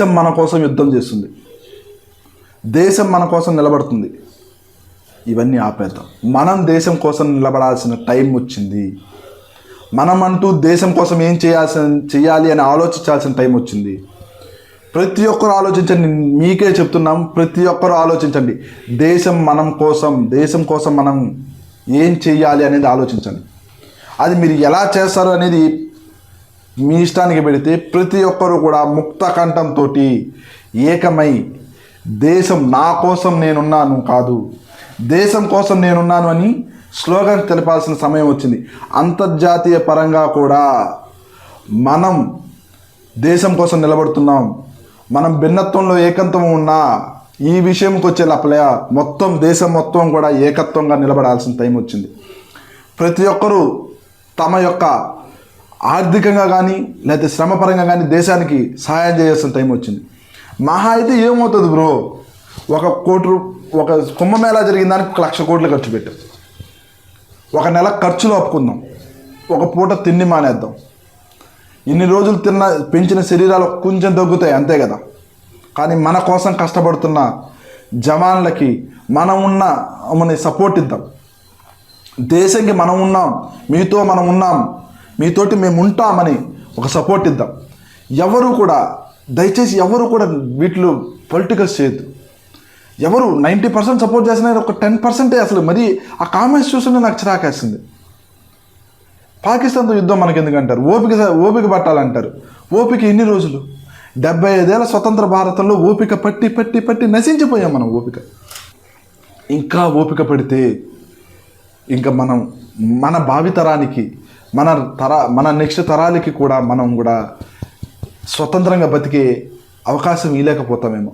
దేశం మన కోసం యుద్ధం చేస్తుంది. దేశం మన కోసం నిలబడుతుంది. ఇవన్నీ ఆపేద్దాం. మనం దేశం కోసం నిలబడాల్సిన టైం వచ్చింది. మనం అంటూ దేశం కోసం ఏం చేయాల్సిన చేయాలి అని ఆలోచించాల్సిన టైం వచ్చింది. ప్రతి ఒక్కరు ఆలోచించండి. మీకే చెప్తున్నాం ప్రతి ఒక్కరు ఆలోచించండి. దేశం మనం కోసం దేశం కోసం మనం ఏం చేయాలి అనేది ఆలోచించండి. అది మీరు ఎలా చేస్తారు అనేది మీ ఇష్టానికి పెడితే ప్రతి ఒక్కరు కూడా ముక్త కంఠంతో ఏకమై దేశం నా కోసం నేనున్నాను కాదు దేశం కోసం నేనున్నాను అని స్లోగన్ తెలపాల్సిన సమయం వచ్చింది. అంతర్జాతీయ పరంగా కూడా మనం దేశం కోసం నిలబడుతున్నాం. మనం భిన్నత్వంలో ఏకత్వం ఉన్నా ఈ విషయంకి వచ్చే లోపల మొత్తం దేశం మొత్తం కూడా ఏకత్వంగా నిలబడాల్సిన టైం వచ్చింది. ప్రతి ఒక్కరూ తమ యొక్క ఆర్థికంగా కానీ లేకపోతే శ్రమపరంగా కానీ దేశానికి సహాయం చేయాల్సిన టైం వచ్చింది. మహా అయితే ఏమవుతుంది బ్రో? ఒక కోటి రూ- ఒక కుంభమేళా జరిగిన దానికి ఒక లక్ష కోట్లు ఖర్చు పెట్టాం. ఒక నెల ఖర్చులు ఒప్పుకుందాం ఒక పూట తిండి మానేద్దాం. ఇన్ని రోజులు తిన్న పెంచిన శరీరాలు కొంచెం తగ్గుతాయి అంతే కదా? కానీ మన కోసం కష్టపడుతున్న జవాన్లకి మనం ఉన్న మన సపోర్ట్ ఇద్దాం. దేశంకి మనం ఉన్నాం మీతో మనం ఉన్నాం మీతోటి మేము ఉంటామని ఒక సపోర్ట్ ఇద్దాం. ఎవరు కూడా దయచేసి ఎవరు కూడా వీటిలో పొలిటికల్స్ చేయొద్దు. ఎవరు నైంటీ పర్సెంట్ సపోర్ట్ చేసిన ఒక టెన్ పర్సెంటే అసలు మరి ఆ కామెంట్స్ చూస్తుంటే నాకు చిరాకేస్తుంది పాకిస్తాన్తో యుద్ధం మనకి ఎందుకంటారు ఓపిక ఓపిక పట్టాలంటారు. ఓపిక ఎన్ని రోజులు? డెబ్బై ఐదేళ్ళ స్వతంత్ర భారతంలో ఓపిక పట్టి పట్టి పట్టి నశించిపోయాం మనం ఓపిక. ఇంకా ఓపిక పడితే ఇంకా మనం మన భావితరానికి మన తర మన నెక్స్ట్ తరాలకి కూడా మనం కూడా స్వతంత్రంగా బతికే అవకాశం ఇవ్వలేకపోతామేమో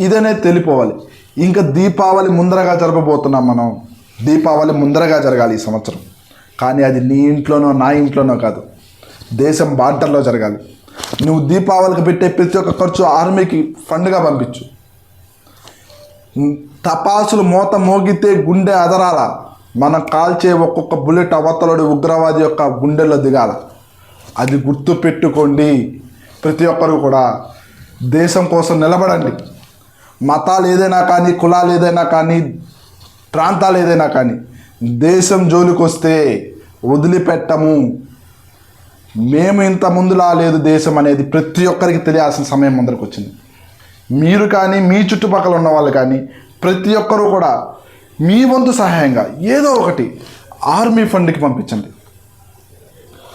ఇదనేది తెలిపోవాలి. ఇంకా దీపావళి ముందరగా జరపబోతున్నాం మనం. దీపావళి ముందరగా జరగాలి ఈ సంవత్సరం. కానీ అది నీ ఇంట్లోనో నా ఇంట్లోనో కాదు. దేశం బార్డర్లో జరగాలి. నువ్వు దీపావళికి పెట్టే ప్రతి ఒక్క ఖర్చు ఆర్మీకి ఫండ్గా పంపించు. తపాసులు మోత మోగితే గుండె అదరాల? మనం కాల్చే ఒక్కొక్క బుల్లెట్ అవతలడు ఉగ్రవాది యొక్క గుండెల్లో దిగాల. అది గుర్తు పెట్టుకోండి. ప్రతి ఒక్కరు కూడా దేశం కోసం నిలబడండి. మతాలు ఏదైనా కానీ కులాలు ఏదైనా కానీ ప్రాంతాలు ఏదైనా కానీ దేశం జోలికి వస్తే వదిలిపెట్టము. మేము ఇంత ముందులా లేదు దేశం అనేది. ప్రతి ఒక్కరికి తెలియాల్సిన సమయం ముందరకు వచ్చింది మీరు కానీ మీ చుట్టుపక్కల ఉన్న వాళ్ళు కానీ ప్రతి ఒక్కరూ కూడా మీ వంతు సహాయంగా ఏదో ఒకటి ఆర్మీ ఫండ్కి పంపించండి.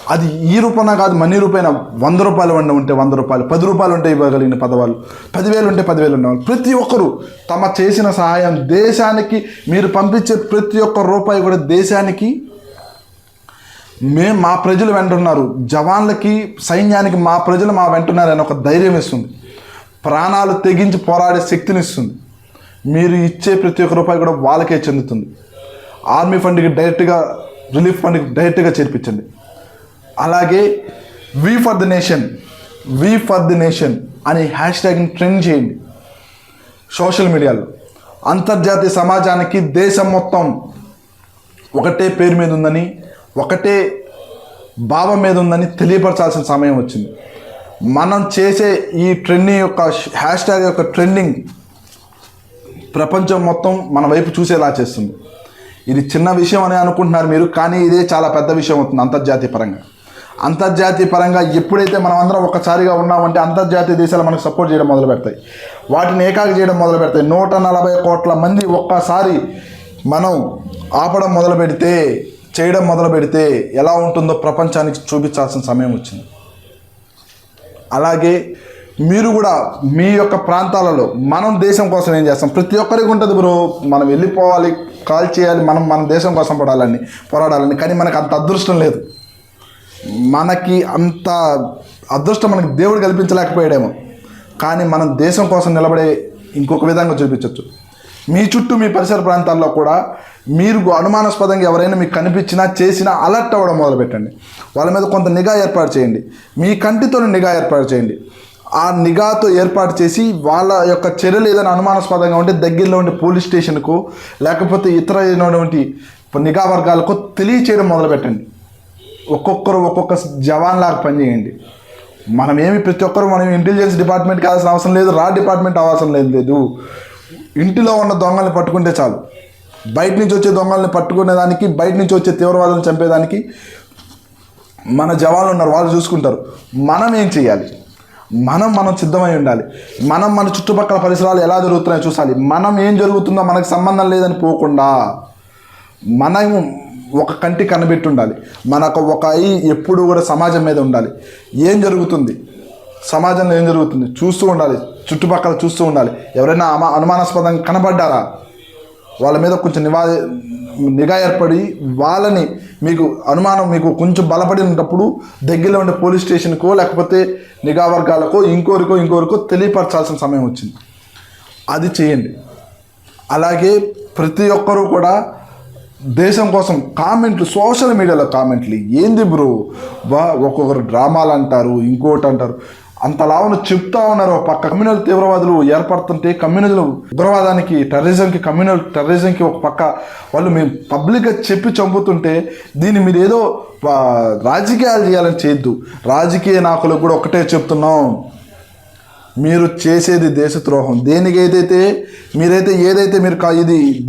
అది ఈ రూపాన కాదు మనీ రూపాయన వంద రూపాయలు వండ ఉంటే వంద రూపాయలు పది రూపాయలు ఉంటే ఇవ్వగలిగిన పదవాళ్ళు పదివేలు ఉంటే పదివేలు ఉన్నవాళ్ళు. ప్రతి ఒక్కరూ తమ చేసిన సహాయం దేశానికి మీరు పంపించే ప్రతి ఒక్క రూపాయి కూడా దేశానికి. మేము మా ప్రజలు వెంటున్నారు. జవాన్లకి సైన్యానికి మా ప్రజలు మా వెంటున్నారు అని ఒక ధైర్యం ఇస్తుంది. ప్రాణాలు తెగించి పోరాడే శక్తిని ఇస్తుంది. మీరు ఇచ్చే ప్రతి ఒక్క రూపాయి కూడా వాళ్ళకే చెందుతుంది. ఆర్మీ ఫండ్కి డైరెక్ట్గా రిలీఫ్ ఫండ్కి డైరెక్ట్గా చేర్పించండి. అలాగే we for the nation we for the nation అనే హ్యాష్ ట్యాగ్ని ట్రెండ్ చేయండి. సోషల్ మీడియాలో. అంతర్జాతీయ సమాజానికి దేశం మొత్తం ఒకటే పేరు మీద ఉందని ఒకటే భావం మీద ఉందని తెలియపరచాల్సిన సమయం వచ్చింది. మనం చేసే ఈ ట్రెండింగ్ యొక్క హ్యాష్ ట్యాగ్ యొక్క ట్రెండింగ్ ప్రపంచం మొత్తం మన వైపు చూసేలా చేస్తుంది. ఇది చిన్న విషయం అని అనుకుంటున్నారు మీరు కానీ ఇదే చాలా పెద్ద విషయం అవుతుంది అంతర్జాతీయ పరంగా. అంతర్జాతీయ పరంగా ఎప్పుడైతే మనం అందరం ఒకసారిగా ఉన్నామంటే అంతర్జాతీయ దేశాలు మనకు సపోర్ట్ చేయడం మొదలు పెడతాయి. వాటిని ఏకాకి చేయడం మొదలు పెడతాయి. నూట నలభై కోట్ల మంది ఒక్కసారి మనం ఆపడం మొదలు పెడితే చేయడం మొదలు పెడితే ఎలా ఉంటుందో ప్రపంచానికి చూపించాల్సిన సమయం వచ్చింది. అలాగే మీరు కూడా మీ యొక్క ప్రాంతాలలో మనం దేశం కోసం ఏం చేస్తాం? ప్రతి ఒక్కరికి ఉంటుంది బ్రో. మనం వెళ్ళిపోవాలి కాల్ చేయాలి మనం మన దేశం కోసం పడాలని పోరాడాలని. కానీ మనకు అంత అదృష్టం లేదు. మనకి అంత అదృష్టం మనకి దేవుడు కల్పించలేకపోయాడేమో. కానీ మనం దేశం కోసం నిలబడే ఇంకొక విధంగా చూపించవచ్చు మీ చుట్టూ మీ పరిసర ప్రాంతాల్లో కూడా మీరు అనుమానాస్పదంగా ఎవరైనా మీకు కనిపించినా చేసినా అలర్ట్ అవ్వడం మొదలుపెట్టండి. వాళ్ళ మీద కొంత నిఘా ఏర్పాటు చేయండి. మీ కంటితో నిఘా ఏర్పాటు చేయండి. ఆ నిఘాతో ఏర్పాటు చేసి వాళ్ళ యొక్క చర్యలు ఏదైనా అనుమానాస్పదంగా ఉంటే దగ్గరలో ఉండే పోలీస్ స్టేషన్కు లేకపోతే ఇతర అయినటువంటి నిఘా వర్గాలకు తెలియచేయడం మొదలుపెట్టండి. ఒక్కొక్కరు ఒక్కొక్క జవాన్ లాగా పనిచేయండి. మనం ఏమి ప్రతి ఒక్కరు మనం ఇంటెలిజెన్స్ డిపార్ట్మెంట్ కావాల్సిన అవసరం లేదు రా డిపార్ట్మెంట్ అవసరం లేదు లేదు. ఇంటిలో ఉన్న దొంగల్ని పట్టుకుంటే చాలు. బయట నుంచి వచ్చే దొంగల్ని పట్టుకునేదానికి బయట నుంచి వచ్చే తీవ్రవాదులను చంపేదానికి మన జవాన్లు ఉన్నారు వాళ్ళు చూసుకుంటారు. మనం ఏం చేయాలి? మనం మనం సిద్ధమై ఉండాలి. మనం మన చుట్టుపక్కల పరిసరాలు ఎలా జరుగుతున్నాయో చూసాలి. మనం ఏం జరుగుతుందో మనకు సంబంధం లేదని పోకుండా మనము ఒక కంటి కనబెట్టి ఉండాలి. మనకు ఒక ఐ ఎప్పుడు కూడా సమాజం మీద ఉండాలి. ఏం జరుగుతుంది? సమాజంలో ఏం జరుగుతుంది? చూస్తూ ఉండాలి. చుట్టుపక్కల చూస్తూ ఉండాలి. ఎవరైనా అమ అనుమానాస్పదంగా కనబడ్డారా? వాళ్ళ మీద కొంచెం నివా నిఘా ఏర్పడి వాళ్ళని మీకు అనుమానం మీకు కొంచెం బలపడినప్పుడు దగ్గరలో ఉండే పోలీస్ స్టేషన్కో లేకపోతే నిఘా వర్గాలకో ఇంకోరికో ఇంకోరికో తెలియపరచాల్సిన సమయం వచ్చింది. అది చేయండి. అలాగే ప్రతి ఒక్కరూ కూడా దేశం కోసం కామెంట్లు సోషల్ మీడియాలో కామెంట్లు. ఏంది బ్రో? వా ఒక్కొక్కరు డ్రామాలు అంటారు ఇంకోటి అంటారు. అంత అంతలావును చెప్తా ఉన్నారు. పక్క కమ్యూనల్ తీవ్రవాదులు ఏర్పడుతుంటే కమ్యూనల్ ఉగ్రవాదానికి టెర్రరిజంకి కమ్యూనల్ టెర్రరిజంకి ఒక పక్క వాళ్ళు మేము పబ్లిక్గా చెప్పి చంపుతుంటే దీన్ని మీరు ఏదో రాజకీయాలు చేయాలని చేయొద్దు. రాజకీయ నాయకులకు కూడా ఒకటే చెప్తున్నాం. మీరు చేసేది దేశద్రోహం. దేనికి ఏదైతే మీరైతే ఏదైతే మీరు కా- ఇది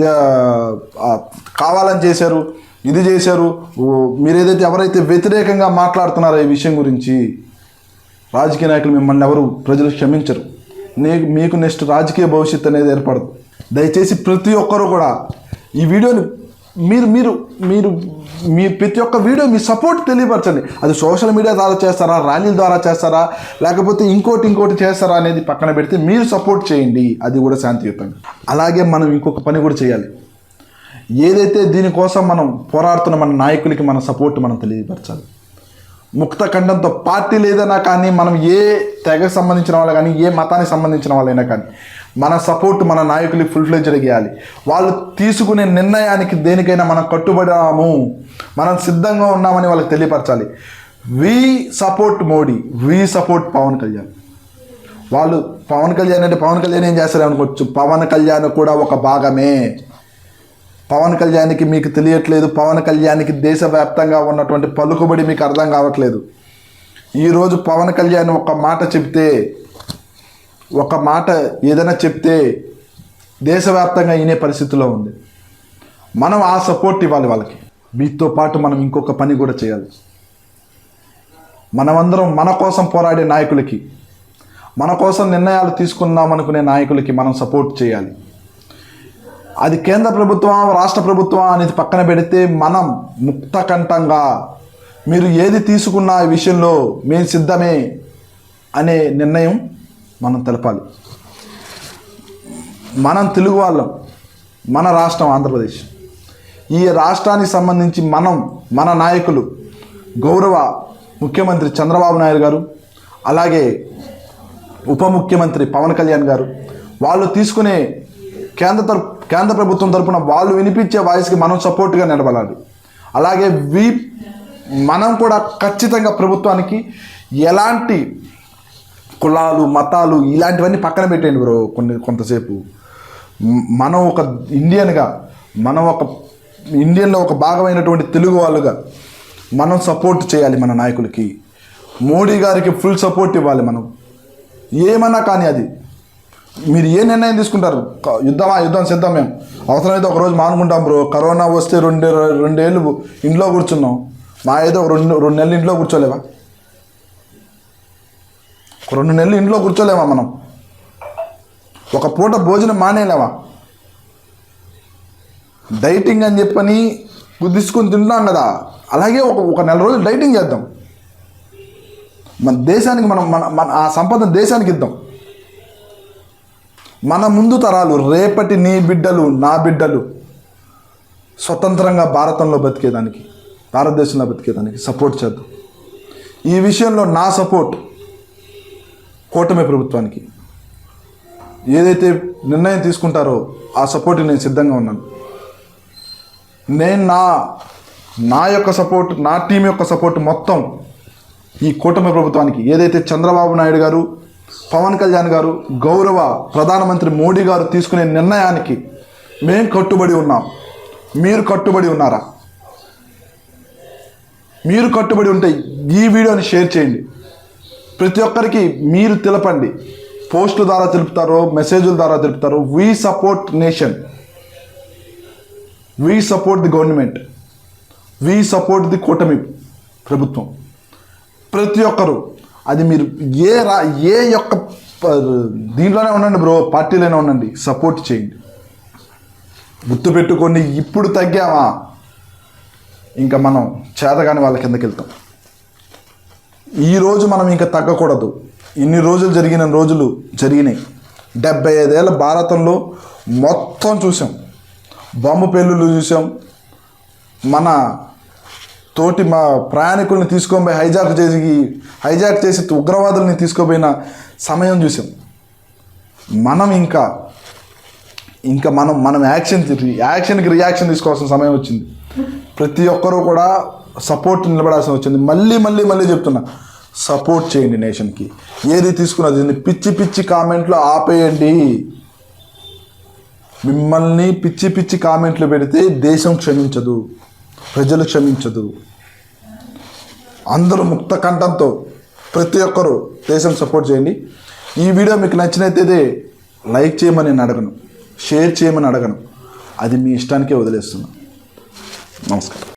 కావాలని చేశారు ఇది చేశారు మీరు ఏదైతే ఎవరైతే వ్యతిరేకంగా మాట్లాడుతున్నారో ఈ విషయం గురించి రాజకీయ నాయకులు మిమ్మల్ని ఎవరు ప్రజలు క్షమించరు. నీకు మీకు నెక్స్ట్ రాజకీయ భవిష్యత్తు అనేది ఏర్పడదు. దయచేసి ప్రతి ఒక్కరూ కూడా ఈ వీడియోని మీరు మీరు మీరు మీ ప్రతి ఒక్క వీడియో మీ సపోర్ట్ తెలియపరచండి. అది సోషల్ మీడియా ద్వారా చేస్తారా ర్యాలీల ద్వారా చేస్తారా లేకపోతే ఇంకోటి ఇంకోటి చేస్తారా అనేది పక్కన పెడితే మీరు సపోర్ట్ చేయండి. అది కూడా శాంతియుతంగా అలాగే మనం ఇంకొక పని కూడా చేయాలి. ఏదైతే దీనికోసం మనం పోరాడుతున్న మన నాయకులకి మన సపోర్ట్ మనం తెలియపరచాలి. ముక్త ఖండంతో పార్టీ లేదన్నా కానీ మనం ఏ తెగకు సంబంధించిన వాళ్ళు కానీ ఏ మతానికి సంబంధించిన వాళ్ళైనా కానీ మన సపోర్ట్ మన నాయకులకి ఫుల్ ఫ్లెడ్జ్డ్ చేయాలి. వాళ్ళు తీసుకునే నిర్ణయానికి దేనికైనా మనం కట్టుబడాము మనం సిద్ధంగా ఉన్నామని వాళ్ళకి తెలియపరచాలి. We support Modi we support Pawan Kalyan. వాళ్ళు పవన్ కళ్యాణ్ అంటే పవన్ కళ్యాణ్ ఏం చేస్తారు అనుకోవచ్చు? పవన్ కళ్యాణ్ కూడా ఒక భాగమే. పవన్ కళ్యాణ్కి మీకు తెలియట్లేదు. పవన్ కళ్యాణ్కి దేశవ్యాప్తంగా ఉన్నటువంటి పలుకుబడి మీకు అర్థం కావట్లేదు. ఈరోజు పవన్ కళ్యాణ్ ఒక మాట చెప్తే ఒక మాట ఏదైనా చెప్తే దేశవ్యాప్తంగా వినే పరిస్థితిలో ఉంది. మనం ఆ సపోర్ట్ ఇవ్వాలి వాళ్ళకి. వీటితో పాటు మనం ఇంకొక పని కూడా చేయాలి. మనమందరం మన కోసం పోరాడే నాయకులకి మన కోసం నిర్ణయాలు తీసుకుందాం అనుకునే నాయకులకి మనం సపోర్ట్ చేయాలి. అది కేంద్ర ప్రభుత్వం రాష్ట్ర ప్రభుత్వం అనేది పక్కన పెడితే మనం ముక్తకంఠంగా మీరు ఏది తీసుకున్నా ఈ విషయంలో మేము సిద్ధమే అనే నిర్ణయం మనం తెలపాలి. మనం తెలుగు వాళ్ళం మన రాష్ట్రం ఆంధ్రప్రదేశ్. ఈ రాష్ట్రానికి సంబంధించి మనం మన నాయకులు గౌరవ ముఖ్యమంత్రి చంద్రబాబు నాయుడు గారు అలాగే ఉప ముఖ్యమంత్రి పవన్ కళ్యాణ్ గారు వాళ్ళు తీసుకునే కేంద్ర తరపు కేంద్ర ప్రభుత్వం తరపున వాళ్ళు వినిపించే వాయిస్కి మనం సపోర్ట్గా నిలబడాలి. అలాగే వి మనం కూడా ఖచ్చితంగా ప్రభుత్వానికి ఎలాంటి కులాలు మతాలు ఇలాంటివన్నీ పక్కన పెట్టేయండి బ్రో కొన్ని కొంతసేపు. మనం ఒక ఇండియన్గా మనం ఒక ఇండియన్లో ఒక భాగమైనటువంటి తెలుగు వాళ్ళుగా మనం సపోర్ట్ చేయాలి మన నాయకులకి. మోడీ గారికి ఫుల్ సపోర్ట్ ఇవ్వాలి మనం. ఏమన్నా కానీ అది. మీరు ఏ నిర్ణయం తీసుకుంటారు? యుద్ధమా? యుద్ధం సిద్ధం మేము. అవసరమైతే ఒక రోజు మానుకుంటాం బ్రో. కరోనా వస్తే రెండు రెండేళ్ళు ఇంట్లో కూర్చున్నాం. మా ఏదో ఒక రెండు రెండు నెలలు ఇంట్లో కూర్చోలేవా? రెండు నెలలు ఇంట్లో కూర్చోలేమా మనం? ఒక పూట భోజనం మానేలేమా డైటింగ్ అని చెప్పని తీసుకొని తింటున్నాం కదా. అలాగే ఒక ఒక నెల రోజులు డైటింగ్ చేద్దాం. మన దేశానికి మనం మన మన ఆ సంపద దేశానికి ఇద్దాం. మన ముందు తరాలు రేపటి నీ బిడ్డలు నా బిడ్డలు స్వతంత్రంగా భారతంలో బతికేదానికి భారతదేశంలో బతికేదానికి సపోర్ట్ చేద్దాం. ఈ విషయంలో నా సపోర్ట్ కూటమి ప్రభుత్వానికి. ఏదైతే నిర్ణయం తీసుకుంటారో ఆ సపోర్ట్ నేను సిద్ధంగా ఉన్నాను. నేను నా నా యొక్క సపోర్ట్ నా టీం యొక్క సపోర్ట్ మొత్తం ఈ కూటమి ప్రభుత్వానికి. ఏదైతే చంద్రబాబు నాయుడు గారు పవన్ కళ్యాణ్ గారు గౌరవ ప్రధానమంత్రి మోడీ గారు తీసుకునే నిర్ణయానికి మేము కట్టుబడి ఉన్నాం. మీరు కట్టుబడి ఉన్నారా? మీరు కట్టుబడి ఉంటే ఈ వీడియోని షేర్ చేయండి. ప్రతి ఒక్కరికి మీరు తెలపండి. పోస్టుల ద్వారా తెలుపుతారో మెసేజ్ల ద్వారా తెలుపుతారు we support nation we support the government we support the కూటమి ప్రభుత్వం. ప్రతి ఒక్కరు అది మీరు ఏ రా ఏ యొక్క దీంట్లోనే ఉండండి బ్రో పార్టీలోనే ఉండండి. సపోర్ట్ చేయండి. గుర్తుపెట్టుకొని ఇప్పుడు తగ్గామా? ఇంకా మనం చేతగాని వాళ్ళ కిందకి వెళ్తాం. ఈరోజు మనం ఇంకా తగ్గకూడదు. ఇన్ని రోజులు జరిగిన రోజులు జరిగినాయి. డెబ్బై ఐదేళ్ళ భారతంలో మొత్తం చూసాం. బొమ్మ పెళ్ళిళ్ళు చూసాం. మన తోటి మా ప్రయాణికుల్ని తీసుకొని పోయి హైజాక్ చేసి హైజాక్ చేసి ఉగ్రవాదుల్ని తీసుకుపోయిన సమయం చూసాం. మనం ఇంకా ఇంకా మనం మనం యాక్షన్ యాక్షన్కి రియాక్షన్ తీసుకోవాల్సిన సమయం వచ్చింది. ప్రతి ఒక్కరూ కూడా సపోర్ట్ నిలబడాల్సిన వచ్చింది. మళ్ళీ మళ్ళీ మళ్ళీ చెప్తున్నా సపోర్ట్ చేయండి నేషన్కి ఏది తీసుకున్నది పిచ్చి పిచ్చి కామెంట్లో ఆపేయండి. మిమ్మల్ని పిచ్చి పిచ్చి కామెంట్లు పెడితే దేశం క్షమించదు. ప్రజలు క్షమించదు. అందరూ ముక్త కంఠంతో ప్రతి ఒక్కరూ దేశం సపోర్ట్ చేయండి. ఈ వీడియో మీకు నచ్చినైతే లైక్ చేయమని నేను అడగను. షేర్ చేయమని అడగను. అది మీ ఇష్టానికే వదిలేస్తున్నాను. నమస్కారం.